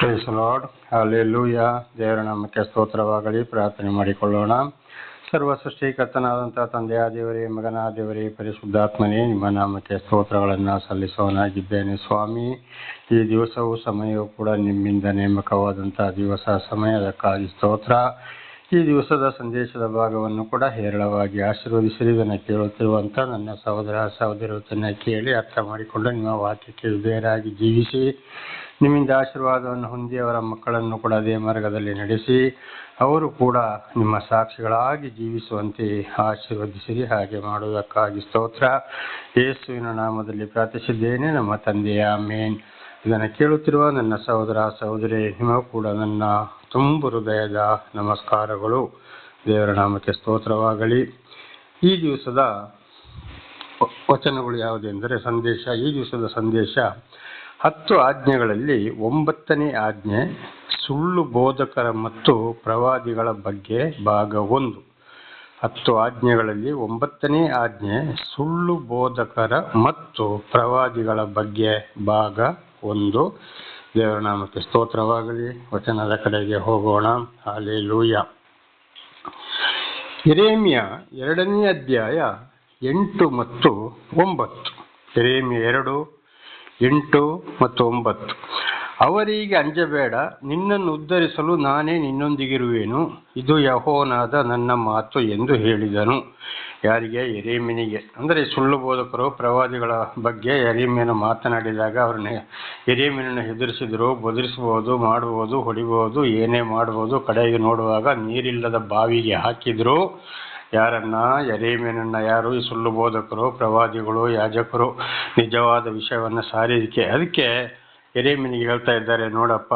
Price lord hallelujah ದೇವರ ನಾಮಕ್ಕೆ ಸ್ತೋತ್ರವಾಗಲಿ. ಪ್ರಾರ್ಥನೆ ಮಾಡಿಕೊಳ್ಳೋಣ. ಸರ್ವ ಸೃಷ್ಟಿಕರ್ತನಾದಂಥ ತಂದೆಯ ದೇವರೇ, ಮಗನ ದೇವರೇ, ಪರಿಶುದ್ಧಾತ್ಮನೇ, ನಿಮ್ಮ ನಾಮಕ್ಕೆ ಸ್ತೋತ್ರಗಳನ್ನು ಸಲ್ಲಿಸೋನಾಗಿದ್ದೇನೆ ಸ್ವಾಮಿ. ಈ ದಿವಸವು ಸಮಯವೂ ಕೂಡ ನಿಮ್ಮಿಂದ ನೇಮಕವಾದಂಥ ದಿವಸ, ಸಮಯದಕ್ಕಾಗಿ ಸ್ತೋತ್ರ. ಈ ದಿವಸದ ಸಂದೇಶದ ಭಾಗವನ್ನು ಕೂಡ ಹೇರಳವಾಗಿ ಆಶೀರ್ವದಿಸಿರಿ. ಇದನ್ನು ಕೇಳುತ್ತಿರುವಂಥ ನನ್ನ ಸಹೋದರ ಸಹೋದರತನ್ನ ಕೇಳಿ ಅರ್ಥ ಮಾಡಿಕೊಂಡು ನಿಮ್ಮ ವಾಕ್ಯಕ್ಕೆ ವಿಧೇಯರಾಗಿ ಜೀವಿಸಿ. ನಿಮ್ಮಿಂದ ಆಶೀರ್ವಾದವನ್ನು ಹೊಂದಿ ಅವರ ಮಕ್ಕಳನ್ನು ಕೂಡ ಅದೇ ಮಾರ್ಗದಲ್ಲಿ ನಡೆಸಿ, ಅವರು ಕೂಡ ನಿಮ್ಮ ಸಾಕ್ಷಿಗಳಾಗಿ ಜೀವಿಸುವಂತೆ ಆಶೀರ್ವದಿಸಿರಿ. ಹಾಗೆ ಮಾಡುವುದಕ್ಕಾಗಿ ಸ್ತೋತ್ರ. ಯೇಸುವಿನ ನಾಮದಲ್ಲಿ ಪ್ರಾರ್ಥಿಸಿದ್ದೇನೆ. ನಮ್ಮ ತಂದೆಯ ಮೇನ್ ಇದನ್ನು ಕೇಳುತ್ತಿರುವ ನನ್ನ ಸಹೋದರ, ಸಹೋದರಿ, ನಿಮ್ಮ ಕೂಡ ನನ್ನ ತುಂಬು ಹೃದಯದ ನಮಸ್ಕಾರಗಳು. ದೇವರ ನಾಮಕ್ಕೆ ಸ್ತೋತ್ರವಾಗಲಿ. ಈ ದಿವಸದ ವಚನಗಳು ಯಾವುದೆಂದರೆ, ಸಂದೇಶ. ಈ ದಿವಸದ ಸಂದೇಶ ಹತ್ತು ಆಜ್ಞೆಗಳಲ್ಲಿ ಒಂಬತ್ತನೇ ಆಜ್ಞೆ, ಸುಳ್ಳು ಬೋಧಕರ ಮತ್ತು ಪ್ರವಾದಿಗಳ ಬಗ್ಗೆ ಭಾಗ ಒಂದು. ಹತ್ತು ಆಜ್ಞೆಗಳಲ್ಲಿ ಒಂಬತ್ತನೇ ಆಜ್ಞೆ, ಸುಳ್ಳು ಬೋಧಕರ ಮತ್ತು ಪ್ರವಾದಿಗಳ ಬಗ್ಗೆ ಭಾಗ ಒಂದು. ದೇವರ ನಾಮಕ್ಕೆ ಸ್ತೋತ್ರವಾಗಲಿ. ವಚನದ ಕಡೆಗೆ ಹೋಗೋಣ. ಹಾಲೆ ಲೂಯ ಎರೇಮಿಯ ಎರಡನೇ ಅಧ್ಯಾಯ ಎಂಟು ಮತ್ತು ಒಂಬತ್ತು. ಎರೇಮಿಯ ಎರಡು ಎಂಟು ಮತ್ತು ಒಂಬತ್ತು. ಅವರಿಗೆ ಅಂಜಬೇಡ, ನಿನ್ನನ್ನು ಉದ್ಧರಿಸಲು ನಾನೇ ನಿನ್ನೊಂದಿಗಿರುವೆನು. ಇದು ಯಹೋನಾದ ನನ್ನ ಮಾತು ಎಂದು ಹೇಳಿದನು. ಯಾರಿಗೆ? ಎರೇಮಿನಿಗೆ ಅಂದರೆ ಸುಳ್ಳು ಬೋಧಕರು, ಪ್ರವಾದಿಗಳ ಬಗ್ಗೆ ಎರೇಮಿಯನ್ನು ಮಾತನಾಡಿದಾಗ ಅವ್ರನ್ನ ಎರೇಮಿನನ್ನು ಹೆದರಿಸಿದ್ರು. ಬದರಿಸಬಹುದು ಮಾಡಬಹುದು ಹೊಡಿಬಹುದು ಏನೇ ಮಾಡಬಹುದು ಕಡೆಗೆ ನೋಡುವಾಗ ನೀರಿಲ್ಲದ ಬಾವಿಗೆ ಹಾಕಿದ್ರು. ಯಾರನ್ನ ಯರೇಮೇನನ್ನ ಯಾರು ಈ ಸುಳ್ಳು ಬೋಧಕರು ಪ್ರವಾದಿಗಳು ಯಾಜಕರು ನಿಜವಾದ ವಿಷಯವನ್ನು ಸಾರಿದಕ್ಕೆ ಅದಕ್ಕೆ ಎರೇಮಿನಿಗೆ ಹೇಳ್ತಾ ಇದ್ದಾರೆ, ನೋಡಪ್ಪ,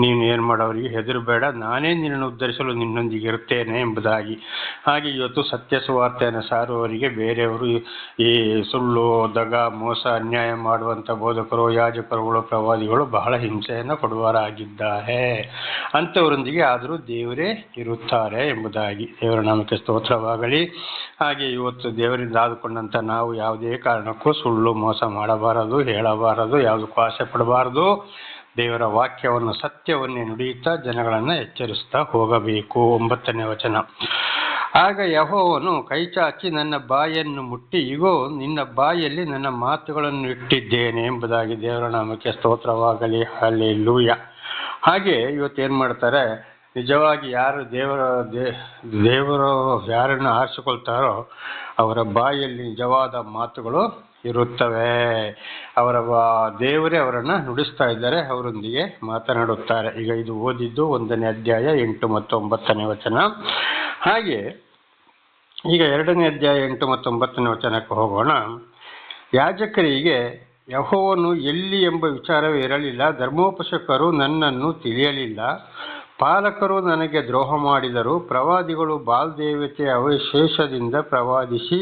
ನೀನು ಏನು ಮಾಡೋರಿಗೆ ಹೆದರಬೇಡ ನಾನೇ ನಿನ್ನನ್ನು ಉದ್ಧರಿಸಲು ನಿನ್ನೊಂದಿಗೆ ಇರುತ್ತೇನೆ ಎಂಬುದಾಗಿ. ಹಾಗೆ ಇವತ್ತು ಸತ್ಯ ಸುವಾರ್ತೆಯನ್ನು ಸಾರುವವರಿಗೆ ಬೇರೆಯವರು ಈ- ಈ ಸುಳ್ಳು, ದಗ, ಮೋಸ, ಅನ್ಯಾಯ ಮಾಡುವಂಥ ಬೋಧಕರು ಯಾಜಕರುಗಳು ಪ್ರವಾದಿಗಳು ಬಹಳ ಹಿಂಸೆಯನ್ನು ಕೊಡುವರಾಗಿದ್ದಾರೆ ಅಂಥವರೊಂದಿಗೆ ಆದರೂ ದೇವರೇ ಇರುತ್ತಾರೆ ಎಂಬುದಾಗಿ ದೇವರ ನಾಮಕ್ಕೆ ಸ್ತೋತ್ರವಾಗಲಿ. ಹಾಗೆ ಇವತ್ತು ದೇವರಿಂದ ಆದುಕೊಂಡಂಥ ನಾವು ಯಾವುದೇ ಕಾರಣಕ್ಕೂ ಸುಳ್ಳು, ಮೋಸ ಮಾಡಬಾರದು, ಹೇಳಬಾರದು, ಯಾವುದಕ್ಕೂ ಆಸೆ ಪಡಬಾರದು. ದೇವರ ವಾಕ್ಯವನ್ನು, ಸತ್ಯವನ್ನೇ ನುಡಿಯುತ್ತಾ ಜನಗಳನ್ನು ಎಚ್ಚರಿಸ್ತಾ ಹೋಗಬೇಕು. ಒಂಬತ್ತನೇ ವಚನ. ಆಗ ಯಹೋವನು ಕೈಚಾಚಿ ನನ್ನ ಬಾಯನ್ನು ಮುಟ್ಟಿ, ಇಗೋ, ನಿನ್ನ ಬಾಯಲ್ಲಿ ನನ್ನ ಮಾತುಗಳನ್ನು ಇಟ್ಟಿದ್ದೇನೆ ಎಂಬುದಾಗಿ ದೇವರ ನಾಮಕ್ಕೆ ಸ್ತೋತ್ರವಾಗಲಿ ಅಲ್ಲಿ ಲೂಯ ಹಾಗೆ ಇವತ್ತು ಏನು ಮಾಡ್ತಾರೆ? ನಿಜವಾಗಿ ಯಾರು ದೇವರ ದೇವರು ಯಾರನ್ನು ಆರಿಸಿಕೊಳ್ತಾರೋ ಅವರ ಬಾಯಲ್ಲಿ ನಿಜವಾದ ಮಾತುಗಳು ಇರುತ್ತವೆ. ಅವರ ದೇವರೇ ಅವರನ್ನು ನುಡಿಸ್ತಾ ಇದ್ದಾರೆ, ಅವರೊಂದಿಗೆ ಮಾತನಾಡುತ್ತಾರೆ. ಈಗ ಇದು ಓದಿದ್ದು ಒಂದನೇ ಅಧ್ಯಾಯ ಎಂಟು ಮತ್ತು ಒಂಬತ್ತನೇ ವಚನ. ಹಾಗೆ, ಈಗ ಎರಡನೇ ಅಧ್ಯಾಯ ಎಂಟು ಮತ್ತು ಒಂಬತ್ತನೇ ವಚನಕ್ಕೆ ಹೋಗೋಣ. ಯಾಜಕರಿಗೆ ಯಹೋವನು ಎಲ್ಲಿ ಎಂಬ ವಿಚಾರವೇ ಇರಲಿಲ್ಲ, ಧರ್ಮೋಪಶಕರು ನನ್ನನ್ನು ತಿಳಿಯಲಿಲ್ಲ. ಪಾಲಕರು ನನಗೆ ದ್ರೋಹ ಮಾಡಿದರು. ಪ್ರವಾದಿಗಳು ಬಾಲ್ದೇವತೆ ಅವಶೇಷದಿಂದ ಪ್ರವಾದಿಸಿ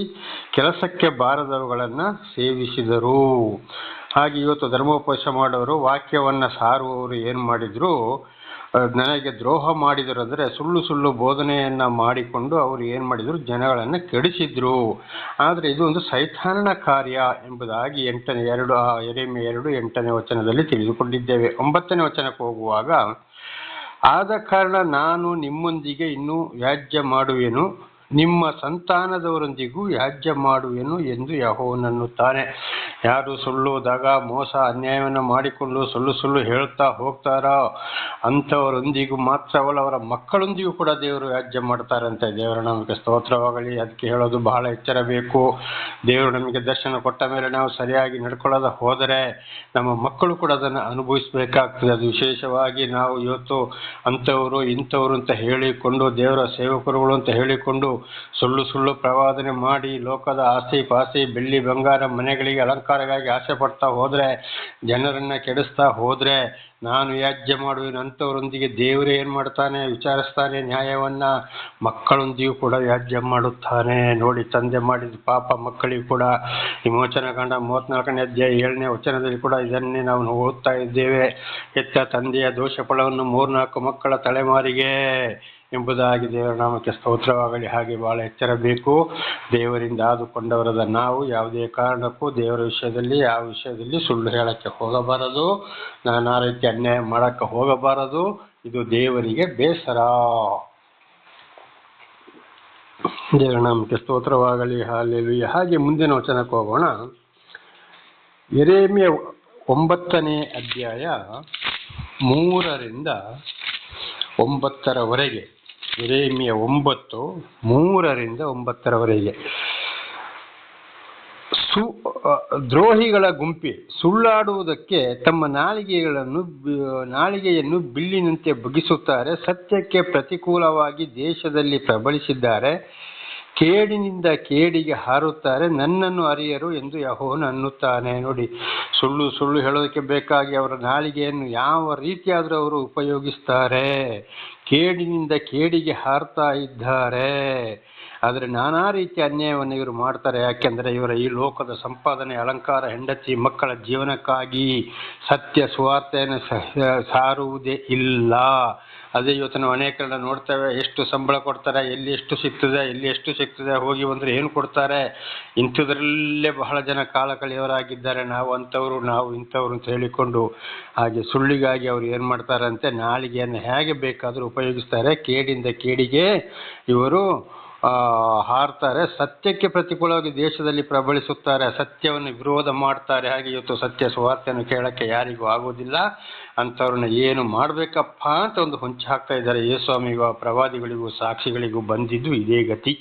ಕೆಲಸಕ್ಕೆ ಬಾರದವುಗಳನ್ನು ಸೇವಿಸಿದರು. ಹಾಗೆ ಇವತ್ತು ಧರ್ಮೋಪದೇಶ ಮಾಡೋರು, ವಾಕ್ಯವನ್ನು ಸಾರುವವರು ಏನು ಮಾಡಿದ್ರು? ನನಗೆ ದ್ರೋಹ ಮಾಡಿದರು ಅಂದರೆ ಸುಳ್ಳು ಸುಳ್ಳು ಬೋಧನೆಯನ್ನು ಮಾಡಿಕೊಂಡು ಅವರು ಏನು ಮಾಡಿದರು? ಜನಗಳನ್ನು ಕೆಡಿಸಿದರು. ಆದರೆ ಇದು ಒಂದು ಸೈತಾನನ ಕಾರ್ಯ ಎಂಬುದಾಗಿ ಎಂಟನೇ ಎರಡು ಎರೆಮೆ ಎರಡು ಎಂಟನೇ ವಚನದಲ್ಲಿ ತಿಳಿದುಕೊಂಡಿದ್ದೇವೆ. ಒಂಬತ್ತನೇ ವಚನಕ್ಕೆ ಹೋಗುವಾಗ ಆದ ಕಾರಣ ನಾನು ನಿಮ್ಮೊಂದಿಗೆ ಇನ್ನೂ ವ್ಯಾಜ್ಯ ಮಾಡುವೆನು. ನಿಮ್ಮ ಸಂತಾನದವರೊಂದಿಗೂ ಯಾಜ್ಯ ಮಾಡುವೆನು ಎಂದು ಯಹೋವನನ್ನುತ್ತಾನೆ. ಯಾರು ಸುಳ್ಳು ಮೋಸ ಅನ್ಯಾಯವನ್ನು ಮಾಡಿಕೊಂಡು ಸುಳ್ಳು ಸುಳ್ಳು ಹೇಳ್ತಾ ಹೋಗ್ತಾರೋ ಅಂಥವರೊಂದಿಗೂ ಮಾತ್ರವಲ್ಲ ಅವರ ಮಕ್ಕಳೊಂದಿಗೂ ಕೂಡ ದೇವರು ಯಾಜ್ಯ ಮಾಡ್ತಾರಂತೆ ದೇವರ ನಮಗೆ ಸ್ತೋತ್ರವಾಗಲಿ, ಅದಕ್ಕೆ ಹೇಳೋದು ಬಹಳ ಎಚ್ಚರ ಬೇಕು ದೇವರು ನಮಗೆ ದರ್ಶನ ಕೊಟ್ಟ ಮೇಲೆ ನಾವು ಸರಿಯಾಗಿ ನಡ್ಕೊಳ್ಳೋದ ಹೋದರೆ ನಮ್ಮ ಮಕ್ಕಳು ಕೂಡ ಅದನ್ನು ಅನುಭವಿಸಬೇಕಾಗ್ತದೆ. ಅದು ವಿಶೇಷವಾಗಿ ನಾವು ಇವತ್ತು ಅಂಥವರು ಇಂಥವರು ಅಂತ ಹೇಳಿಕೊಂಡು ದೇವರ ಸೇವಕರುಗಳು ಅಂತ ಹೇಳಿಕೊಂಡು ಸುಳ್ಳು ಸುಳ್ಳು ಪ್ರವಾದನೆ ಮಾಡಿ ಲೋಕದ ಆಸ್ತಿ ಪಾಸ್ತಿ, ಬೆಳ್ಳಿ ಬಂಗಾರ ಮನೆಗಳಿಗೆ ಅಲಂಕಾರಗಾಗಿ ಆಸೆ ಪಡ್ತಾ ಹೋದರೆ, ಜನರನ್ನ ಕೆಡಿಸ್ತಾ ಹೋದರೆ, ನಾನು ಯಾಜ್ಯ ಮಾಡುವೆನು ಅಂಥವರೊಂದಿಗೆ ದೇವರೇ ಏನು ಮಾಡ್ತಾನೆ, ವಿಚಾರಿಸ್ತಾನೆ, ನ್ಯಾಯವನ್ನ ಮಕ್ಕಳೊಂದಿಗೂ ಕೂಡ ವ್ಯಾಜ್ಯ ಮಾಡುತ್ತಾನೆ. ನೋಡಿ, ತಂದೆ ಮಾಡಿದ ಪಾಪ ಮಕ್ಕಳಿಗೂ ಕೂಡ ವಿಮೋಚನ ಕಂಡ ಮೂವತ್ನಾಲ್ಕನೇ ಅಧ್ಯಾಯ ಏಳನೇ ವಚನದಲ್ಲಿ ಕೂಡ ಇದನ್ನೇ ನಾವು ಓದ್ತಾ ಇದ್ದೇವೆ. ಹೆಚ್ಚ ತಂದೆಯ ದೋಷ ಫಲವನ್ನು ಮೂರ್ನಾಲ್ಕು ಮಕ್ಕಳ ತಲೆಮಾರಿಗೆ ಎಂಬುದಾಗಿ ದೇವರ ನಾಮಕ್ಕೆ ಸ್ತೋತ್ರವಾಗಲಿ. ಹಾಗೆ ಬಹಳ ಎಚ್ಚರ ಬೇಕು ದೇವರಿಂದ ಆದುಕೊಂಡವರದ ನಾವು ಯಾವುದೇ ಕಾರಣಕ್ಕೂ ದೇವರ ವಿಷಯದಲ್ಲಿ, ಯಾವ ವಿಷಯದಲ್ಲಿ ಸುಳ್ಳು ಹೇಳಕ್ಕೆ ಹೋಗಬಾರದು. ನಾನಾ ರೀತಿ ಅನ್ಯಾಯ ಮಾಡಕ್ಕೆ ಹೋಗಬಾರದು. ಇದು ದೇವರಿಗೆ ಬೇಸರ. ದೇವರ ನಾಮಕ್ಕೆ ಸ್ತೋತ್ರವಾಗಲಿ. ಹಾಲೆಲು ಹಾಗೆ ಮುಂದಿನ ವಚನಕ್ಕೆ ಹೋಗೋಣ. ಎರೇಮಿಯ ಒಂಬತ್ತನೇ ಅಧ್ಯಾಯ ಮೂರರಿಂದ ಒಂಬತ್ತರವರೆಗೆ. ಎರೇಮಿಯ ಒಂಬತ್ತು, ಮೂರರಿಂದ ಒಂಬತ್ತರವರೆಗೆ. ಸು ದ್ರೋಹಿಗಳ ಗುಂಪಿ ಸುಳ್ಳಾಡುವುದಕ್ಕೆ ತಮ್ಮ ನಾಲಿಗೆಗಳನ್ನು ನಾಲಿಗೆಯನ್ನು ಬಿಲ್ಲಿನಂತೆ ಬುಗಿಸುತ್ತಾರೆ ಸತ್ಯಕ್ಕೆ ಪ್ರತಿಕೂಲವಾಗಿ ದೇಶದಲ್ಲಿ ಪ್ರಬಲಿಸಿದ್ದಾರೆ. ಕೇಡಿನಿಂದ ಕೇಡಿಗೆ ಹಾರುತ್ತಾರೆ. ನನ್ನನ್ನು ಅರಿಯರು ಎಂದು ಯಹೋನ ಅನ್ನುತ್ತಾನೆ. ನೋಡಿ, ಸುಳ್ಳು ಸುಳ್ಳು ಹೇಳೋದಕ್ಕೆ ಬೇಕಾಗಿ ಅವರ ನಾಲಿಗೆಯನ್ನು ಯಾವ ರೀತಿಯಾದರೂ ಅವರು ಉಪಯೋಗಿಸ್ತಾರೆ. ಕೇಡಿನಿಂದ ಕೇಡಿಗೆ ಹಾರ್ತಾ ಇದ್ದಾರೆ. ಆದರೆ ನಾನಾ ರೀತಿಯ ಅನ್ಯಾಯವನ್ನು ಇವರು ಮಾಡ್ತಾರೆ. ಯಾಕೆಂದರೆ ಇವರ ಈ ಲೋಕದ ಸಂಪಾದನೆ, ಅಲಂಕಾರ, ಹೆಂಡತಿ, ಮಕ್ಕಳ ಜೀವನಕ್ಕಾಗಿ ಸತ್ಯ ಸುವಾರ್ತೆಯನ್ನು ಸಾರುವುದೇ ಇಲ್ಲ. ಅದೇ ಇವತ್ತು ನಾವು ಅನೇಕರನ್ನ ನೋಡ್ತೇವೆ, ಎಷ್ಟು ಸಂಬಳ ಕೊಡ್ತಾರೆ, ಎಲ್ಲಿ ಎಷ್ಟು ಸಿಗ್ತದೆ, ಎಲ್ಲಿ ಎಷ್ಟು ಸಿಗ್ತದೆ, ಹೋಗಿ ಬಂದರೆ ಏನು ಕೊಡ್ತಾರೆ. ಇಂಥದ್ರಲ್ಲೇ ಬಹಳ ಜನ ಕಾಲ ಕಳೆಯವರಾಗಿದ್ದಾರೆ. ನಾವು ಅಂಥವ್ರು, ನಾವು ಇಂಥವ್ರು ಅಂತ ಹೇಳಿಕೊಂಡು ಹಾಗೆ ಸುಳ್ಳಿಗಾಗಿ ಅವರು ಏನು ಮಾಡ್ತಾರಂತೆ, ನಾಳಿಗೆಯನ್ನು ಹೇಗೆ ಬೇಕಾದರೂ ಉಪಯೋಗಿಸ್ತಾರೆ. ಕೇಡಿಂದ ಕೇಡಿಗೆ ಇವರು ಹಾರ್ತಾರೆ. ಸತ್ಯಕ್ಕೆ ಪ್ರತಿಕೂಲವಾಗಿ ದೇಶದಲ್ಲಿ ಪ್ರಬಲಿಸುತ್ತಾರೆ ಸತ್ಯವನ್ನು ವಿರೋಧ ಮಾಡ್ತಾರೆ. ಹಾಗೆ ಇವತ್ತು ಸತ್ಯ ಸುವಾರ್ತೆಯನ್ನು ಕೇಳಕ್ಕೆ ಯಾರಿಗೂ ಆಗೋದಿಲ್ಲ ಅಂಥವ್ರನ್ನ ಏನು ಮಾಡಬೇಕಪ್ಪ ಅಂತ ಒಂದು ಹೊಂಚು ಹಾಕ್ತಾ ಇದ್ದಾರೆ ಯೇಸ್ವಾಮಿಗೂ ಪ್ರವಾದಿಗಳಿಗೂ, ಸಾಕ್ಷಿಗಳಿಗೂ ಬಂದಿದ್ದು ಇದೇ ಗತಿ.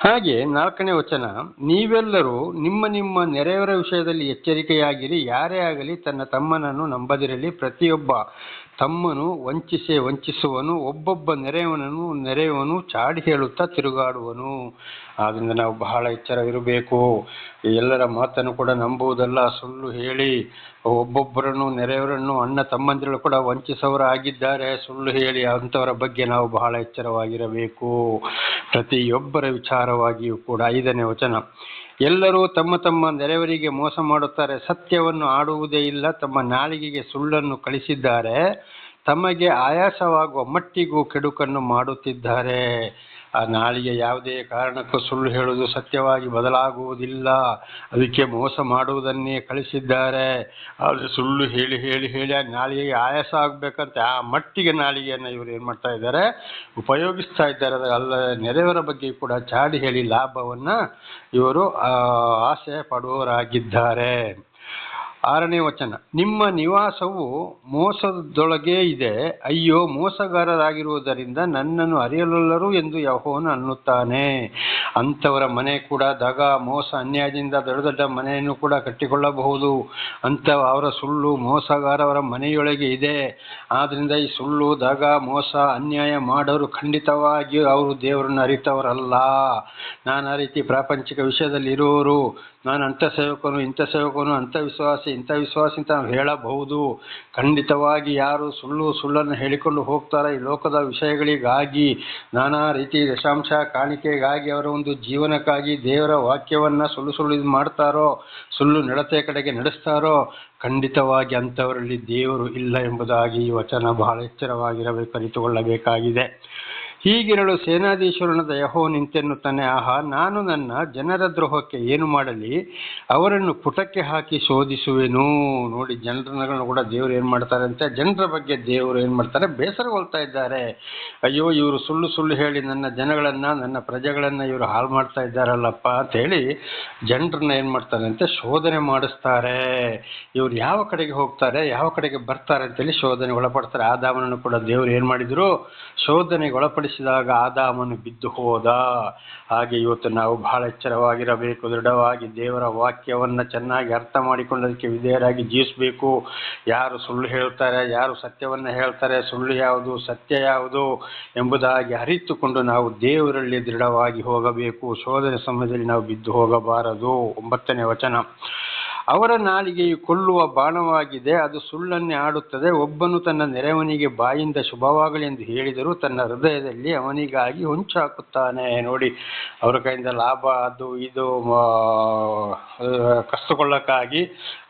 ಹಾಗೆ ನಾಲ್ಕನೇ ವಚನ, ನೀವೆಲ್ಲರೂ ನಿಮ್ಮ ನಿಮ್ಮ ನೆರೆಯವರ ವಿಷಯದಲ್ಲಿ ಎಚ್ಚರಿಕೆಯಾಗಿರಿ. ಯಾರೇ ಆಗಲಿ ತನ್ನ ತಮ್ಮನನ್ನು ನಂಬದಿರಲಿ. ಪ್ರತಿಯೊಬ್ಬ ತಮ್ಮನು ವಂಚಿಸೆ ವಂಚಿಸುವನು, ಒಬ್ಬೊಬ್ಬ ನೆರೆಯವನನ್ನು ನೆರೆಯವನು ಚಾಡಿ ಹೇಳುತ್ತಾ ತಿರುಗಾಡುವನು. ಆದ್ದರಿಂದ ನಾವು ಬಹಳ ಎಚ್ಚರವಿರಬೇಕು. ಎಲ್ಲರ ಮಾತನ್ನು ಕೂಡ ನಂಬುವುದಲ್ಲ, ಸುಳ್ಳು ಹೇಳಿ. ಒಬ್ಬೊಬ್ಬರನ್ನು ನೆರೆಯವರನ್ನು ಅಣ್ಣ ತಮ್ಮಂದಿರು ಕೂಡ ವಂಚಿಸವರಾಗಿದ್ದಾರೆ, ಸುಳ್ಳು ಹೇಳಿ. ಅಂಥವರ ಬಗ್ಗೆ ನಾವು ಬಹಳ ಎಚ್ಚರವಾಗಿರಬೇಕು. ಪ್ರತಿಯೊಬ್ಬರ ವಿಚಾರವಾಗಿಯೂ ಕೂಡ ಐದನೇ ವಚನ. ಎಲ್ಲರೂ ತಮ್ಮ ತಮ್ಮ ನೆರೆಯವರಿಗೆ ಮೋಸ ಮಾಡುತ್ತಾರೆ, ಸತ್ಯವನ್ನು ಆಡುವುದೇ ಇಲ್ಲ, ತಮ್ಮ ನಾಳಿಗೆಗೆ ಸುಳ್ಳನ್ನು ಕಳಿಸಿದ್ದಾರೆ, ತಮಗೆ ಆಯಾಸವಾಗುವ ಮಟ್ಟಿಗೂ ಕೆಡುಕನ್ನು ಮಾಡುತ್ತಿದ್ದಾರೆ. ಆ ನಾಲಿಗೆ ಯಾವುದೇ ಕಾರಣಕ್ಕೂ ಸುಳ್ಳು ಹೇಳುವುದು ಸತ್ಯವಾಗಿ ಬದಲಾಗುವುದಿಲ್ಲ. ಅದಕ್ಕೆ ಮೋಸ ಮಾಡುವುದನ್ನೇ ಕಳಿಸಿದ್ದಾರೆ. ಆದರೆ ಸುಳ್ಳು ಹೇಳಿ ಹೇಳಿ ಹೇಳಿ ಆ ನಾಲಿಗೆಗೆ ಆಯಾಸ ಆಗಬೇಕಂತ ಆ ಮಟ್ಟಿಗೆ ನಾಳಿಗೆಯನ್ನು ಇವರು ಏನು ಮಾಡ್ತಾ ಇದ್ದಾರೆ, ಉಪಯೋಗಿಸ್ತಾ ಇದ್ದಾರೆ. ಅಲ್ಲ, ನೆರೆಯವರ ಬಗ್ಗೆ ಕೂಡ ಚಾಡಿ ಹೇಳಿ ಲಾಭವನ್ನು ಇವರು ಆಸೆ ಪಡುವವರಾಗಿದ್ದಾರೆ. ಆರನೇ ವಚನ. ನಿಮ್ಮ ನಿವಾಸವು ಮೋಸದೊಳಗೆ ಇದೆ. ಅಯ್ಯೋ, ಮೋಸಗಾರರಾಗಿರುವುದರಿಂದ ನನ್ನನ್ನು ಅರಿಯಲೊಲ್ಲರು ಎಂದು ಯಹೋವನು ಅನ್ನುತ್ತಾನೆ. ಅಂಥವರ ಮನೆ ಕೂಡ ದಗ, ಮೋಸ, ಅನ್ಯಾಯದಿಂದ ದೊಡ್ಡ ದೊಡ್ಡ ಮನೆಯನ್ನು ಕೂಡ ಕಟ್ಟಿಕೊಳ್ಳಬಹುದು. ಅಂತ ಅವರ ಸುಳ್ಳು ಮೋಸಗಾರವರ ಮನೆಯೊಳಗೆ ಇದೆ. ಆದ್ರಿಂದ ಈ ಸುಳ್ಳು, ದಗ, ಮೋಸ, ಅನ್ಯಾಯ ಮಾಡೋರು ಖಂಡಿತವಾಗಿಯೂ ಅವರು ದೇವರನ್ನು ಅರಿತವರಲ್ಲ. ನಾನಾ ರೀತಿ ಪ್ರಾಪಂಚಿಕ ವಿಷಯದಲ್ಲಿ ಇರುವವರು, ನಾನು ಅಂಥ ಸೇವಕನು, ಇಂಥ ಸೇವಕನು, ಅಂಥ ವಿಶ್ವಾಸಿ ಇಂಥ ವಿಶ್ವಾಸ ಅಂತ ನಾವು ಹೇಳಬಹುದು. ಖಂಡಿತವಾಗಿ ಯಾರು ಸುಳ್ಳು ಸುಳ್ಳನ್ನು ಹೇಳಿಕೊಂಡು ಹೋಗ್ತಾರೆ ಈ ಲೋಕದ ವಿಷಯಗಳಿಗಾಗಿ, ನಾನಾ ರೀತಿ ದಶಾಂಶ ಕಾಣಿಕೆಗಾಗಿ ಅವರ ಒಂದು ಜೀವನಕ್ಕಾಗಿ ದೇವರ ವಾಕ್ಯವನ್ನು ಸುಳ್ಳು ಸುಳ್ಳು ಇದು ಮಾಡ್ತಾರೋ, ಸುಳ್ಳು ನಡತೆ ಕಡೆಗೆ ನಡೆಸ್ತಾರೋ, ಖಂಡಿತವಾಗಿ ಅಂಥವರಲ್ಲಿ ದೇವರು ಇಲ್ಲ ಎಂಬುದಾಗಿ ಈ ವಚನ ಬಹಳ ಎಚ್ಚರವಾಗಿರಬೇಕು, ಅರಿತುಕೊಳ್ಳಬೇಕಾಗಿದೆ. ಹೀಗಿರಲು ಸೇನಾಧೀಶ್ವರನಾದ ಯಹೋ ನಿಂತೆನ್ನುತ್ತಾನೆ, ಆಹಾ, ನಾನು ನನ್ನ ಜನರ ದ್ರೋಹಕ್ಕೆ ಏನು ಮಾಡಲಿ? ಅವರನ್ನು ಪುಟಕ್ಕೆ ಹಾಕಿ ಶೋಧಿಸುವೆನು. ನೋಡಿ ಜನರನ್ನ ಕೂಡ ದೇವರು ಏನು ಮಾಡ್ತಾರೆ ಅಂತ? ಜನರ ಬಗ್ಗೆ ದೇವರು ಏನು ಮಾಡ್ತಾರೆ? ಬೇಸರಗೊಳ್ತಾ ಇದ್ದಾರೆ. ಅಯ್ಯೋ, ಇವರು ಸುಳ್ಳು ಸುಳ್ಳು ಹೇಳಿ ನನ್ನ ಜನಗಳನ್ನು, ನನ್ನ ಪ್ರಜೆಗಳನ್ನು ಇವರು ಹಾಳು ಮಾಡ್ತಾ ಇದ್ದಾರಲ್ಲಪ್ಪ ಅಂತ ಹೇಳಿ ಜನರನ್ನ ಏನು ಮಾಡ್ತಾರೆ ಅಂತ? ಶೋಧನೆ ಮಾಡಿಸ್ತಾರೆ. ಇವರು ಯಾವ ಕಡೆಗೆ ಹೋಗ್ತಾರೆ, ಯಾವ ಕಡೆಗೆ ಬರ್ತಾರೆ ಅಂತೇಳಿ ಶೋಧನೆಗೆ ಒಳಪಡ್ತಾರೆ. ಆದಾಮನನ್ನು ಕೂಡ ದೇವರು ಏನು ಮಾಡಿದರು? ಶೋಧನೆಗೆ ಒಳಪಡಿಸಿದಾಗ ಆದಾಮನು ಬಿದ್ದು ಹೋದ. ಹಾಗೆ ಇವತ್ತು ನಾವು ಬಹಳ ಎಚ್ಚರವಾಗಿರಬೇಕು, ದೃಢವಾಗಿ ದೇವರ ವಾಕ್ಯವನ್ನ ಚೆನ್ನಾಗಿ ಅರ್ಥ ಮಾಡಿಕೊಂಡದಕ್ಕೆ ವಿಧೇಯರಾಗಿ ಜೀವಿಸಬೇಕು. ಯಾರು ಸುಳ್ಳು ಹೇಳ್ತಾರೆ, ಯಾರು ಸತ್ಯವನ್ನ ಹೇಳ್ತಾರೆ, ಸುಳ್ಳು ಯಾವುದು, ಸತ್ಯ ಯಾವುದು ಎಂಬುದಾಗಿ ಅರಿತುಕೊಂಡು ನಾವು ದೇವರಲ್ಲಿ ದೃಢವಾಗಿ ಹೋಗಬೇಕು. ಶೋಧನೆ ಸಮಯದಲ್ಲಿ ನಾವು ಬಿದ್ದು ಹೋಗಬಾರದು. ಒಂಬತ್ತನೇ ವಚನ. ಅವರ ನಾಲಿಗೆಯು ಕೊಲ್ಲುವ ಬಾಣವಾಗಿದೆ, ಅದು ಸುಳ್ಳನ್ನೇ ಆಡುತ್ತದೆ. ಒಬ್ಬನು ತನ್ನ ನೆರವನಿಗೆ ಬಾಯಿಂದ ಶುಭವಾಗಲಿ ಎಂದು ಹೇಳಿದರೂ ತನ್ನ ಹೃದಯದಲ್ಲಿ ಅವನಿಗಾಗಿ ಹೊಂಚು ಹಾಕುತ್ತಾನೆ ನೋಡಿ, ಅವರ ಕೈಯಿಂದ ಲಾಭ, ಅದು, ಇದು ಕಸ್ತುಕೊಳ್ಳಕ್ಕಾಗಿ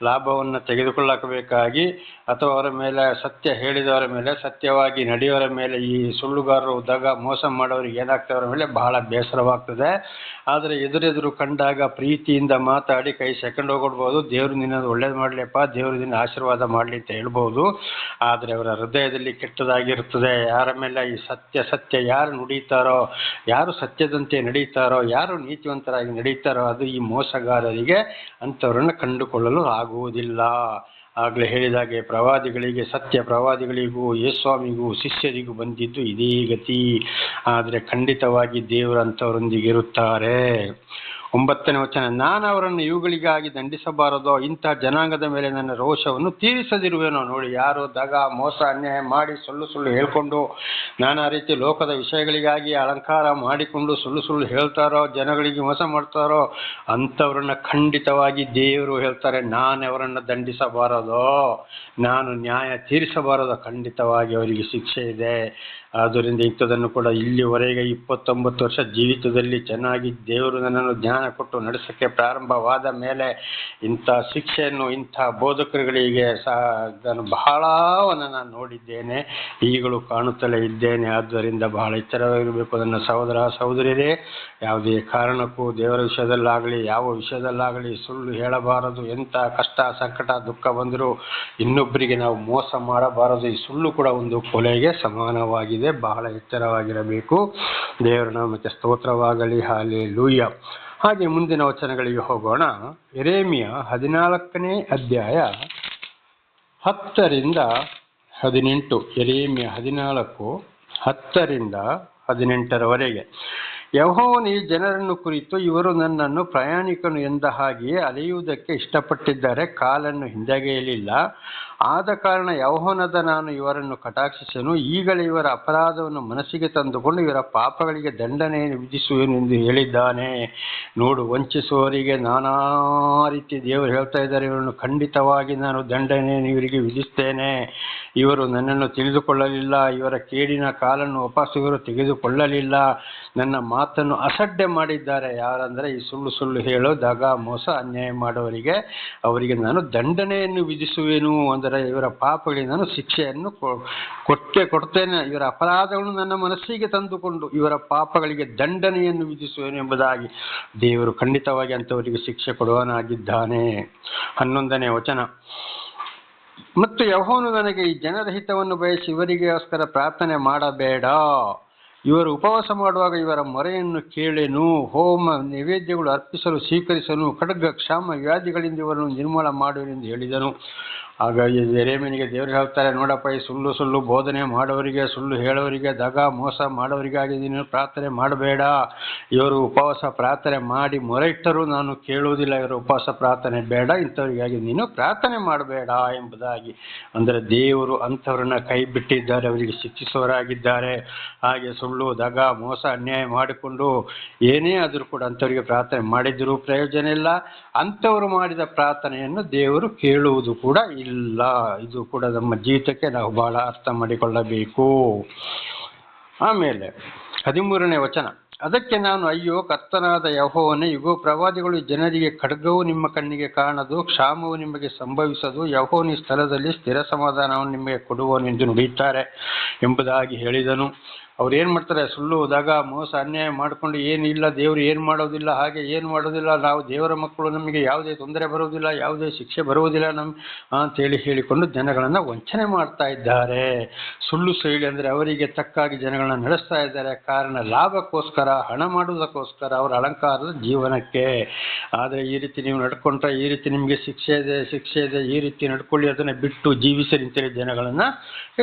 ಲಾಭವನ್ನು ತೆಗೆದುಕೊಳ್ಳಬೇಕಾಗಿ, ಅಥವಾ ಅವರ ಮೇಲೆ ಸತ್ಯ ಹೇಳಿದವರ ಮೇಲೆ, ಸತ್ಯವಾಗಿ ನಡೆಯುವವರ ಮೇಲೆ ಈ ಸುಳ್ಳುಗಾರರು ದಗ ಮೋಸ ಮಾಡೋರಿಗೆ ಏನಾಗ್ತದೆ? ಅವರ ಮೇಲೆ ಬಹಳ ಬೇಸರವಾಗ್ತದೆ. ಆದರೆ ಎದುರೆದುರು ಕಂಡಾಗ ಪ್ರೀತಿಯಿಂದ ಮಾತಾಡಿ ಕೈ ಸೆಕೆಂಡ್ ಹೋಗ್ಬಿಡ್ಬೋದು. ದೇವರು ನಿನ್ನ ಒಳ್ಳೇದು ಮಾಡಲಿಪ್ಪ ದೇವರು ನಿನ್ನ ಆಶೀರ್ವಾದ ಮಾಡಲಿ ಅಂತ ಹೇಳ್ಬೋದು. ಆದರೆ ಅವರ ಹೃದಯದಲ್ಲಿ ಕೆಟ್ಟದಾಗಿರುತ್ತದೆ. ಯಾರ ಮೇಲೆ ಈ ಸತ್ಯ ಸತ್ಯ ಯಾರು ನುಡಿತಾರೋ, ಯಾರು ಸತ್ಯದಂತೆ ನಡೀತಾರೋ, ಯಾರು ನೀತಿವಂತರಾಗಿ ನಡೀತಾರೋ, ಅದು ಈ ಮೋಸಗಾರರಿಗೆ ಅಂಥವರನ್ನು ಕಂಡುಕೊಳ್ಳಲು ಆಗುವುದಿಲ್ಲ. ಆಗಲೇ ಹೇಳಿದಾಗೆ, ಪ್ರವಾದಿಗಳಿಗೆ, ಸತ್ಯ ಪ್ರವಾದಿಗಳಿಗೂ, ಯೇಸ್ವಾಮಿಗೂ, ಶಿಷ್ಯರಿಗೂ ಬಂದಿದ್ದು ಇದೇ ಗತಿ. ಆದರೆ ಖಂಡಿತವಾಗಿ ದೇವರಂಥವರೊಂದಿಗೆ ಇರುತ್ತಾರೆ. ಒಂಬತ್ತನೇ ವಚನ, ನಾನು ಅವರನ್ನು ಇವುಗಳಿಗಾಗಿ ದಂಡಿಸಬಾರದೋ, ಇಂಥ ಜನಾಂಗದ ಮೇಲೆ ನನ್ನ ರೋಷವನ್ನು ತೀರಿಸದಿರುವೆನೋ ನೋಡಿ, ಯಾರು ದಗ, ಮೋಸ, ಅನ್ಯಾಯ ಮಾಡಿ ಸುಳ್ಳು ಸುಳ್ಳು ಹೇಳ್ಕೊಂಡು, ನಾನಾ ರೀತಿ ಲೋಕದ ವಿಷಯಗಳಿಗಾಗಿ ಅಲಂಕಾರ ಮಾಡಿಕೊಂಡು ಸುಳ್ಳು ಸುಳ್ಳು ಹೇಳ್ತಾರೋ, ಜನಗಳಿಗೆ ಮೋಸ ಮಾಡ್ತಾರೋ, ಅಂಥವ್ರನ್ನ ಖಂಡಿತವಾಗಿ ದೇವರು ಹೇಳ್ತಾರೆ, ನಾನು ಅವರನ್ನು ದಂಡಿಸಬಾರದೋ, ನಾನು ನ್ಯಾಯ ತೀರಿಸಬಾರದೋ, ಖಂಡಿತವಾಗಿ ಅವರಿಗೆ ಶಿಕ್ಷೆ ಇದೆ. ಆದ್ದರಿಂದ ಇಂಥದನ್ನು ಕೂಡ ಇಲ್ಲಿವರೆಗೆ ಇಪ್ಪತ್ತೊಂಬತ್ತು ವರ್ಷ ಜೀವಿತದಲ್ಲಿ ಚೆನ್ನಾಗಿ ದೇವರು ನನ್ನನ್ನು ಜ್ಞಾನ ಕೊಟ್ಟು ನಡೆಸೋಕ್ಕೆ ಪ್ರಾರಂಭವಾದ ಮೇಲೆ ಇಂಥ ಶಿಕ್ಷೆಯನ್ನು, ಇಂಥ ಬೋಧಕರುಗಳಿಗೆ ಸಹ ನಾನು ಬಹಳ ನಾನು ನೋಡಿದ್ದೇನೆ, ಈಗಲೂ ಕಾಣುತ್ತಲೇ ಇದ್ದೇನೆ. ಆದ್ದರಿಂದ ಬಹಳ ಎಚ್ಚರವಾಗಿರಬೇಕು. ನನ್ನ ಸಹೋದರ ಸಹೋದರಿಯರೇ, ಯಾವುದೇ ಕಾರಣಕ್ಕೂ ದೇವರ ವಿಷಯದಲ್ಲಾಗಲಿ, ಯಾವ ವಿಷಯದಲ್ಲಾಗಲಿ ಸುಳ್ಳು ಹೇಳಬಾರದು. ಎಂಥ ಕಷ್ಟ, ಸಂಕಟ, ದುಃಖ ಬಂದರೂ ಇನ್ನೊಬ್ಬರಿಗೆ ನಾವು ಮೋಸ ಮಾಡಬಾರದು. ಈ ಸುಳ್ಳು ಕೂಡ ಒಂದು ಕೊಲೆಗೆ ಸಮಾನವಾಗಿದೆ ಬಹಳ ಎಚ್ಚರವಾಗಿರಬೇಕು. ದೇವರ ನಾಮಕ್ಕೆ ಸ್ತೋತ್ರವಾಗಲಿ ಹಾಲೆ ಲೂಯ್ಯ ಹಾಗೆ ಮುಂದಿನ ವಚನಗಳಿಗೆ ಹೋಗೋಣ. ಎರೇಮಿಯ ಹದಿನಾಲ್ಕನೇ ಅಧ್ಯಾಯ ಹತ್ತರಿಂದ ಹದಿನೆಂಟು. ಎರೇಮಿಯ ಹದಿನಾಲ್ಕು, ಹತ್ತರಿಂದ ಹದಿನೆಂಟರವರೆಗೆ. ಯಹೋವನು ಈ ಜನರನ್ನು ಕುರಿತು, ಇವರು ನನ್ನನ್ನು ಪ್ರಯಾಣಿಕನು ಎಂದ ಹಾಗೆಯೇ ಅಲೆಯುವುದಕ್ಕೆ ಇಷ್ಟಪಟ್ಟಿದ್ದಾರೆ, ಕಾಲನ್ನು ಹಿಂದೆಗೆಯಲಿಲ್ಲ. ಆದ ಕಾರಣ ಯೌವನದ ನಾನು ಇವರನ್ನು ಕಟಾಕ್ಷಿಸನು. ಈಗಲೇ ಇವರ ಅಪರಾಧವನ್ನು ಮನಸ್ಸಿಗೆ ತಂದುಕೊಂಡು ಇವರ ಪಾಪಗಳಿಗೆ ದಂಡನೆಯನ್ನು ವಿಧಿಸುವೆನು ಎಂದು ಹೇಳಿದ್ದಾನೆ. ನೋಡು, ವಂಚಿಸುವವರಿಗೆ ನಾನಾ ರೀತಿ ದೇವರು ಹೇಳ್ತಾ ಇದ್ದಾರೆ. ಇವರನ್ನು ಖಂಡಿತವಾಗಿ ನಾನು ದಂಡನೆಯನ್ನು ಇವರಿಗೆ ವಿಧಿಸ್ತೇನೆ. ಇವರು ನನ್ನನ್ನು ತಿಳಿದುಕೊಳ್ಳಲಿಲ್ಲ. ಇವರ ಕೇಡಿನ ಕಾಲನ್ನು ವಾಪಸ್ ಇವರು ತೆಗೆದುಕೊಳ್ಳಲಿಲ್ಲ. ನನ್ನ ಮಾತನ್ನು ಅಸಡ್ಡೆ ಮಾಡಿದ್ದಾರೆ. ಯಾರಂದರೆ ಈ ಸುಳ್ಳು ಸುಳ್ಳು ಹೇಳೋ ದಗ ಮೋಸ ಅನ್ಯಾಯ ಮಾಡುವವರಿಗೆ ಅವರಿಗೆ ನಾನು ದಂಡನೆಯನ್ನು ವಿಧಿಸುವೆನು. ಅಂದರೆ ಇವರ ಪಾಪಗಳಿಗೆ ನಾನು ಶಿಕ್ಷೆಯನ್ನು ಕೊಟ್ಟೆ, ಕೊಡ್ತೇನೆ. ಇವರ ಅಪರಾಧಗಳನ್ನು ನನ್ನ ಮನಸ್ಸಿಗೆ ತಂದುಕೊಂಡು ಇವರ ಪಾಪಗಳಿಗೆ ದಂಡನೆಯನ್ನು ವಿಧಿಸುವೆನು ಎಂಬುದಾಗಿ ದೇವರು ಖಂಡಿತವಾಗಿ ಅಂಥವರಿಗೆ ಶಿಕ್ಷೆ ಕೊಡುವನಾಗಿದ್ದಾನೆ ಹನ್ನೊಂದನೇ ವಚನ. ಮತ್ತು ಯಹೋನು ನನಗೆ ಈ ಜನರ ಹಿತವನ್ನು ಬಯಸಿ ಇವರಿಗೋಸ್ಕರ ಪ್ರಾರ್ಥನೆ ಮಾಡಬೇಡ. ಇವರು ಉಪವಾಸ ಮಾಡುವಾಗ ಇವರ ಮೊರೆಯನ್ನು ಕೇಳೆನು. ಹೋಮ ನೈವೇದ್ಯಗಳು ಅರ್ಪಿಸಲು ಸ್ವೀಕರಿಸಲು ಖಡ್ಗ, ಕ್ಷಾಮ, ವ್ಯಾಧಿಗಳಿಂದ ಇವರನ್ನು ನಿರ್ಮೂಲ ಮಾಡುವೆನೆಂದು ಹೇಳಿದನು. ಈ ಎರೇಮನಿಗೆ ದೇವರು ಹೇಳ್ತಾರೆ, ನೋಡಪ್ಪ, ಈ ಸುಳ್ಳು ಸುಳ್ಳು ಬೋಧನೆ ಮಾಡೋರಿಗೆ, ಸುಳ್ಳು ಹೇಳೋರಿಗೆ, ದಗ ಮೋಸ ಮಾಡೋರಿಗಾಗಿ ನೀನು ಪ್ರಾರ್ಥನೆ ಮಾಡಬೇಡ. ಇವರು ಉಪವಾಸ ಪ್ರಾರ್ಥನೆ ಮಾಡಿ ಮೊರೆ ಇಟ್ಟರೂ ನಾನು ಕೇಳುವುದಿಲ್ಲ, ಇವರು ಉಪವಾಸ ಪ್ರಾರ್ಥನೆ ಬೇಡ, ಇಂಥವರಿಗಾಗಿ ನೀನು ಪ್ರಾರ್ಥನೆ ಮಾಡಬೇಡ ಎಂಬುದಾಗಿ. ಅಂದರೆ ದೇವರು ಅಂಥವ್ರನ್ನ ಕೈ ಬಿಟ್ಟಿದ್ದಾರೆ, ಅವರಿಗೆ ಶಿಕ್ಷಿಸುವವರಾಗಿದ್ದಾರೆ. ಹಾಗೆ ಸುಳ್ಳು, ದಗ, ಮೋಸ, ಅನ್ಯಾಯ ಮಾಡಿಕೊಂಡು ಏನೇ ಆದರೂ ಕೂಡ ಅಂಥವರಿಗೆ ಪ್ರಾರ್ಥನೆ ಮಾಡಿದರೂ ಪ್ರಯೋಜನ ಇಲ್ಲ. ಅಂಥವರು ಮಾಡಿದ ಪ್ರಾರ್ಥನೆಯನ್ನು ದೇವರು ಕೇಳುವುದು ಕೂಡ ಇಲ್ಲ. ಇದು ಕೂಡ ನಮ್ಮ ಜೀವಿತಕ್ಕೆ ನಾವು ಬಹಳ ಅರ್ಥ ಮಾಡಿಕೊಳ್ಳಬೇಕು. ಆಮೇಲೆ ಹದಿಮೂರನೇ ವಚನ. ಅದಕ್ಕೆ ನಾನು, ಅಯ್ಯೋ, ಕರ್ತನಾದ ಯಹೋವನೇ, ಇಗೋ, ಪ್ರವಾದಿಗಳು ಜನರಿಗೆ ಖಡ್ಗವು ನಿಮ್ಮ ಕಣ್ಣಿಗೆ ಕಾಣದು, ಕ್ಷಾಮವು ನಿಮಗೆ ಸಂಭವಿಸದು ಯಹೋನಿ ಸ್ಥಳದಲ್ಲಿ ಸ್ಥಿರ ಸಮಾಧಾನವನ್ನು ನಿಮಗೆ ಕೊಡುವನೆಂದು ನುಡಿಯುತ್ತಾರೆ ಎಂಬುದಾಗಿ ಹೇಳಿದನು. ಅವ್ರು ಏನು ಮಾಡ್ತಾರೆ? ಸುಳ್ಳು ಹೋದಾಗ ಮೋಸ ಅನ್ಯಾಯ ಮಾಡಿಕೊಂಡು ಏನು ಇಲ್ಲ, ದೇವರು ಏನು ಮಾಡೋದಿಲ್ಲ, ಹಾಗೆ ಏನು ಮಾಡೋದಿಲ್ಲ, ನಾವು ದೇವರ ಮಕ್ಕಳು, ನಮಗೆ ಯಾವುದೇ ತೊಂದರೆ ಬರುವುದಿಲ್ಲ, ಯಾವುದೇ ಶಿಕ್ಷೆ ಬರುವುದಿಲ್ಲ ನಮ್ಮ ಅಂತೇಳಿ ಹೇಳಿಕೊಂಡು ಜನಗಳನ್ನು ವಂಚನೆ ಮಾಡ್ತಾ ಇದ್ದಾರೆ. ಸುಳ್ಳು ಶೈಲಿ ಅಂದರೆ ಅವರಿಗೆ ತಕ್ಕಾಗಿ ಜನಗಳನ್ನ ನಡೆಸ್ತಾ ಇದ್ದಾರೆ. ಕಾರಣ ಲಾಭಕ್ಕೋಸ್ಕರ, ಹಣ ಮಾಡುವುದಕ್ಕೋಸ್ಕರ ಅವರ ಅಲಂಕಾರದ ಜೀವನಕ್ಕೆ. ಆದರೆ ಈ ರೀತಿ ನೀವು ನಡ್ಕೊಂಡ್ರೆ, ಈ ರೀತಿ ನಿಮಗೆ ಶಿಕ್ಷೆ ಇದೆ ಶಿಕ್ಷೆ ಇದೆ, ಈ ರೀತಿ ನಡ್ಕೊಳ್ಳಿ, ಅದನ್ನು ಬಿಟ್ಟು ಜೀವಿಸರಿ ಅಂತೇಳಿ ಜನಗಳನ್ನು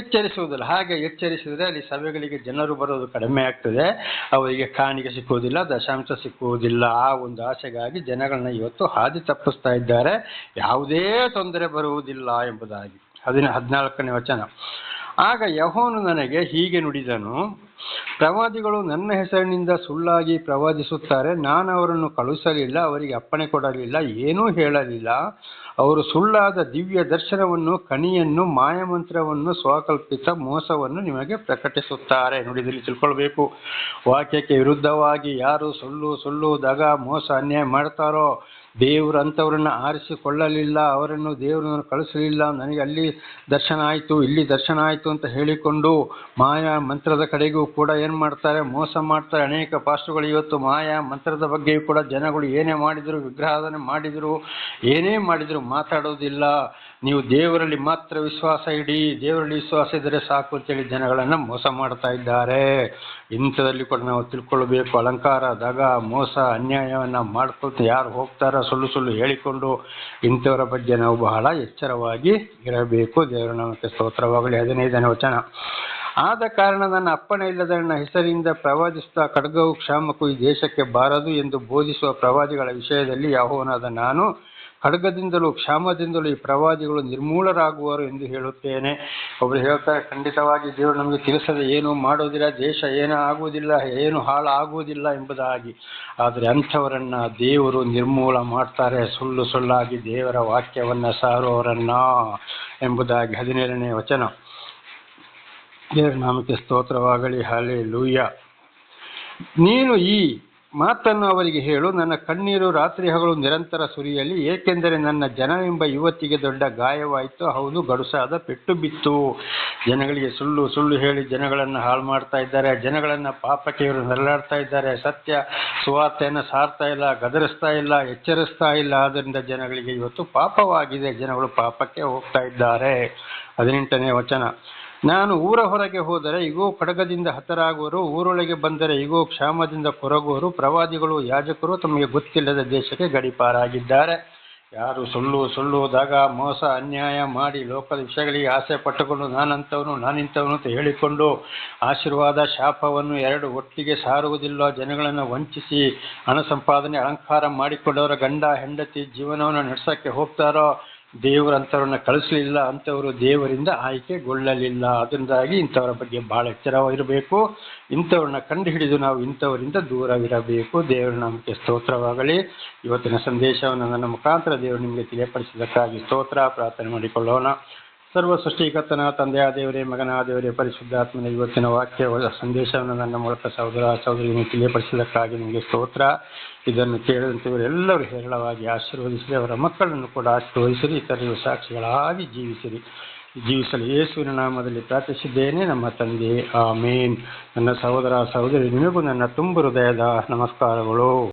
ಎಚ್ಚರಿಸುವುದಿಲ್ಲ. ಹಾಗೆ ಎಚ್ಚರಿಸಿದರೆ ಅಲ್ಲಿ ಸಭೆಗಳಿಗೆ ಜನರು ಬರೋದು ಕಡಿಮೆ ಆಗ್ತದೆ. ಅವರಿಗೆ ಕಾಣಿಕೆ ಸಿಕ್ಕುವುದಿಲ್ಲ, ದಶಾಂಶ ಸಿಕ್ಕುವುದಿಲ್ಲ. ಆ ಒಂದು ಆಸೆಗಾಗಿ ಜನಗಳನ್ನ ಇವತ್ತು ಹಾದಿ ತಪ್ಪಿಸ್ತಾ ಇದ್ದಾರೆ. ಯಾವುದೇ ತೊಂದರೆ ಬರುವುದಿಲ್ಲ ಎಂಬುದಾಗಿ. ಹದಿನ, ಹದಿನಾಲ್ಕನೇ ವಚನ. ಆಗ ಯಹೋನು ನನಗೆ ಹೀಗೆ ನುಡಿದನು ಪ್ರವಾದಿಗಳು ನನ್ನ ಹೆಸರಿನಿಂದ ಸುಳ್ಳಾಗಿ ಪ್ರವಾದಿಸುತ್ತಾರೆ. ನಾನು ಅವರನ್ನು ಕಳುಹಿಸಲಿಲ್ಲ, ಅವರಿಗೆ ಅಪ್ಪಣೆ ಕೊಡಲಿಲ್ಲ, ಏನೂ ಹೇಳಲಿಲ್ಲ. ಅವರು ಸುಳ್ಳಾದ ದಿವ್ಯ ದರ್ಶನವನ್ನು ಕಣಿಯನ್ನು ಮಾಯಮಂತ್ರವನ್ನು, ಸ್ವಕಲ್ಪಿತ ಮೋಸವನ್ನು ನಿಮಗೆ ಪ್ರಕಟಿಸುತ್ತಾರೆ. ನುಡಿದಲ್ಲಿ ತಿಳ್ಕೊಳ್ಬೇಕು. ವಾಕ್ಯಕ್ಕೆ ವಿರುದ್ಧವಾಗಿ ಯಾರು ಸುಳ್ಳು ಸುಳ್ಳು, ದಗ, ಮೋಸ, ಅನ್ಯಾಯ ಮಾಡ್ತಾರೋ ದೇವರು ಅಂಥವರನ್ನು ಆರಿಸಿಕೊಳ್ಳಲಿಲ್ಲ, ಅವರನ್ನು ದೇವರನ್ನು ಕಳಿಸಲಿಲ್ಲ ನನಗೆ ಅಲ್ಲಿ ದರ್ಶನ ಆಯಿತು, ಇಲ್ಲಿ ದರ್ಶನ ಆಯಿತು ಅಂತ ಹೇಳಿಕೊಂಡು ಮಾಯಾ ಮಂತ್ರದ ಕಡೆಗೂ ಕೂಡ ಏನು ಮಾಡ್ತಾರೆ, ಮೋಸ ಮಾಡ್ತಾರೆ. ಅನೇಕ ಪಾಸ್ಟುಗಳು ಇವತ್ತು ಮಾಯಾ ಮಂತ್ರದ ಬಗ್ಗೆಯೂ ಕೂಡ ಜನಗಳು ಏನೇ ಮಾಡಿದರು ವಿಗ್ರಹಾಧನೆ ಮಾಡಿದರು, ಏನೇ ಮಾಡಿದರು ಮಾತಾಡೋದಿಲ್ಲ. ನೀವು ದೇವರಲ್ಲಿ ಮಾತ್ರ ವಿಶ್ವಾಸ ಇಡಿ, ದೇವರಲ್ಲಿ ವಿಶ್ವಾಸ ಇದ್ದರೆ ಸಾಕು ಅಂತೇಳಿ ಜನಗಳನ್ನು ಮೋಸ ಮಾಡ್ತಾ ಇದ್ದಾರೆ. ಇಂಥದಲ್ಲಿ ಕೂಡ ನಾವು ತಿಳ್ಕೊಳ್ಬೇಕು. ಅಲಂಕಾರ, ದಗ, ಮೋಸ, ಅನ್ಯಾಯವನ್ನು ಮಾಡ್ಕೊಳ್ತಾ ಯಾರು ಹೋಗ್ತಾರೋ ಸುಳ್ಳು ಸುಳ್ಳು ಹೇಳಿಕೊಂಡು ಇಂಥವರ ಬಗ್ಗೆ ನಾವು ಬಹಳ ಎಚ್ಚರವಾಗಿ ಇರಬೇಕು. ದೇವರ ನಾಮಕ್ಕೆ ಸ್ತೋತ್ರವಾಗಲಿ. ಹದಿನೈದನೇ ವಚನ. ಆದ ಕಾರಣ ನನ್ನ ಅಪ್ಪಣೆ ಇಲ್ಲದ ನನ್ನ ಹೆಸರಿಂದ ಪ್ರವಾದಿಸುತ್ತಾ ಖಡ್ಗವು ಕ್ಷಾಮಕ್ಕೂ ಈ ದೇಶಕ್ಕೆ ಬಾರದು ಎಂದು ಬೋಧಿಸುವ ಪ್ರವಾದಿಗಳ ವಿಷಯದಲ್ಲಿ ಯಾವನಾದ ನಾನು ಖಡ್ಗದಿಂದಲೂ ಕ್ಷಾಮದಿಂದಲೂ ಈ ಪ್ರವಾದಿಗಳು ನಿರ್ಮೂಲರಾಗುವರು ಎಂದು ಹೇಳುತ್ತೇನೆ. ಒಬ್ರು ಹೇಳ್ತಾರೆ, ಖಂಡಿತವಾಗಿ ದೇವರು ನಮಗೆ ತಿಳಿಸದೆ ಏನು ಮಾಡೋದಿಲ್ಲ, ದೇಶ ಏನೂ ಆಗುವುದಿಲ್ಲ, ಏನು ಹಾಳಾಗುವುದಿಲ್ಲ ಎಂಬುದಾಗಿ. ಆದರೆ ಅಂಥವರನ್ನ ದೇವರು ನಿರ್ಮೂಲ ಮಾಡ್ತಾರೆ. ಸುಳ್ಳು ಸುಳ್ಳಾಗಿ ದೇವರ ವಾಕ್ಯವನ್ನ ಸಾರುವವರನ್ನ ಎಂಬುದಾಗಿ ಹದಿನೇಳನೇ ವಚನ. ದೇವರ ನಾಮಕ್ಕೆ ಸ್ತೋತ್ರವಾಗಲಿ ಹಾಲೆ ಲೂಯ್ಯ ನೀನು ಈ ಮಾತನ್ನು ಅವರಿಗೆ ಹೇಳು, ನನ್ನ ಕಣ್ಣೀರು ರಾತ್ರಿ ಹಗಲು ನಿರಂತರ ಸುರಿಯಲಿ, ಏಕೆಂದರೆ ನನ್ನ ಜನವೆಂಬ ಯುವತಿಗೆ ದೊಡ್ಡ ಗಾಯವಾಯಿತು, ಹೌದು, ಗಡುಸಾದ ಪೆಟ್ಟು ಬಿತ್ತು. ಜನಗಳಿಗೆ ಸುಳ್ಳು ಸುಳ್ಳು ಹೇಳಿ ಜನಗಳನ್ನು ಹಾಳು ಮಾಡ್ತಾ ಇದ್ದಾರೆ, ಜನಗಳನ್ನು ಪಾಪಕ್ಕೆ ಇವರು ನರಳಾಡ್ತಾ ಇದ್ದಾರೆ. ಸತ್ಯ, ಸುವಾರ್ತೆಯನ್ನು ಸಾರ್ತಾ ಇಲ್ಲ, ಗದರಿಸ್ತಾ ಇಲ್ಲ, ಎಚ್ಚರಿಸ್ತಾ ಇಲ್ಲ. ಆದ್ದರಿಂದ ಜನಗಳಿಗೆ ಇವತ್ತು ಪಾಪವಾಗಿದೆ, ಜನಗಳು ಪಾಪಕ್ಕೆ ಹೋಗ್ತಾ ಇದ್ದಾರೆ. ಹದಿನೆಂಟನೇ ವಚನ. ನಾನು ಊರ ಹೊರಗೆ ಹೋದರೆ ಇಗೋ ಖಡಗದಿಂದ ಹತರಾಗುವರು, ಊರೊಳಗೆ ಬಂದರೆ ಇಗೋ ಕ್ಷಾಮದಿಂದ ಕೊರಗುವರು, ಪ್ರವಾದಿಗಳು, ಯಾಜಕರು ತಮಗೆ ಗೊತ್ತಿಲ್ಲದ ದೇಶಕ್ಕೆ ಗಡಿಪಾರಾಗಿದ್ದಾರೆ. ಯಾರು ಸುಳ್ಳು ಸುಳ್ಳು ದಗ ಮೋಸ, ಅನ್ಯಾಯ ಮಾಡಿ ಲೋಕದ ವಿಷಯಗಳಿಗೆ ಆಸೆ ಪಟ್ಟುಕೊಂಡು ನಾನಂಥವನು, ನಾನಿಂಥವನು ಅಂತ ಹೇಳಿಕೊಂಡು ಆಶೀರ್ವಾದ, ಶಾಪವನ್ನು ಎರಡು ಒಟ್ಟಿಗೆ ಸಾರುವುದಿಲ್ಲ. ಜನಗಳನ್ನು ವಂಚಿಸಿ ಹಣ ಸಂಪಾದನೆ, ಅಲಂಕಾರ ಮಾಡಿಕೊಂಡವರ ಗಂಡ, ಹೆಂಡತಿ ಜೀವನವನ್ನು ನಡೆಸೋಕ್ಕೆ ಹೋಗ್ತಾರೋ ದೇವರು ಅಂಥವ್ರನ್ನ ಕಳಿಸಲಿಲ್ಲ ಅಂಥವರು ದೇವರಿಂದ ಆಯ್ಕೆಗೊಳ್ಳಲಿಲ್ಲ. ಅದರಿಂದಾಗಿ ಇಂಥವರ ಬಗ್ಗೆ ಭಾಳ ಎಚ್ಚರವಾಗಿರಬೇಕು. ಇಂಥವ್ರನ್ನ ಕಂಡು ಹಿಡಿದು ನಾವು ಇಂಥವರಿಂದ ದೂರವಿರಬೇಕು. ದೇವರ ನಮಗೆ ಸ್ತೋತ್ರವಾಗಲಿ. ಇವತ್ತಿನ ಸಂದೇಶವನ್ನು ನನ್ನ ಮುಖಾಂತರ ದೇವರು ನಿಮಗೆ ತಿಳಿಯಪಡಿಸಿದ್ದಕ್ಕಾಗಿ ಸ್ತೋತ್ರ. ಪ್ರಾರ್ಥನೆ ಮಾಡಿಕೊಳ್ಳೋಣ. ಸರ್ವ ಸೃಷ್ಟಿಕರ್ತನ ತಂದೆಯ ದೇವರೇ ಮಗನ ದೇವರೇ, ಪರಿಶುದ್ಧಾತ್ಮನ ಇವತ್ತಿನ ವಾಕ್ಯ ಸಂದೇಶವನ್ನು ನನ್ನ ಮೂಲಕ ಸಹೋದರ ಸಹೋದರಿಯನ್ನು ತಿಳಿಯಪಡಿಸಿದ್ದಕ್ಕಾಗಿ ನಿಮಗೆ ಸ್ತೋತ್ರ. ಇದನ್ನು ಕೇಳಿದಂತೆ ಇವರೆಲ್ಲರೂ ಹೇರಳವಾಗಿ ಆಶೀರ್ವದಿಸಿರಿ, ಅವರ ಮಕ್ಕಳನ್ನು ಕೂಡ ಆಶೀರ್ವದಿಸಿರಿ, ಇತರರು ಸಾಕ್ಷಿಗಳಾಗಿ ಜೀವಿಸಿರಿ. ಜೀವಿಸಲು ಯೇಸುವಿನ ನಾಮದಲ್ಲಿ ಪ್ರಾರ್ಥಿಸಿದ್ದೇನೆ, ನಮ್ಮ ತಂದೆ ಆ ಮೇನ್ ನನ್ನ ಸಹೋದರ ಸಹೋದರಿ, ನಿಮಗೂ ನನ್ನ ತುಂಬ ಹೃದಯದ ನಮಸ್ಕಾರಗಳು.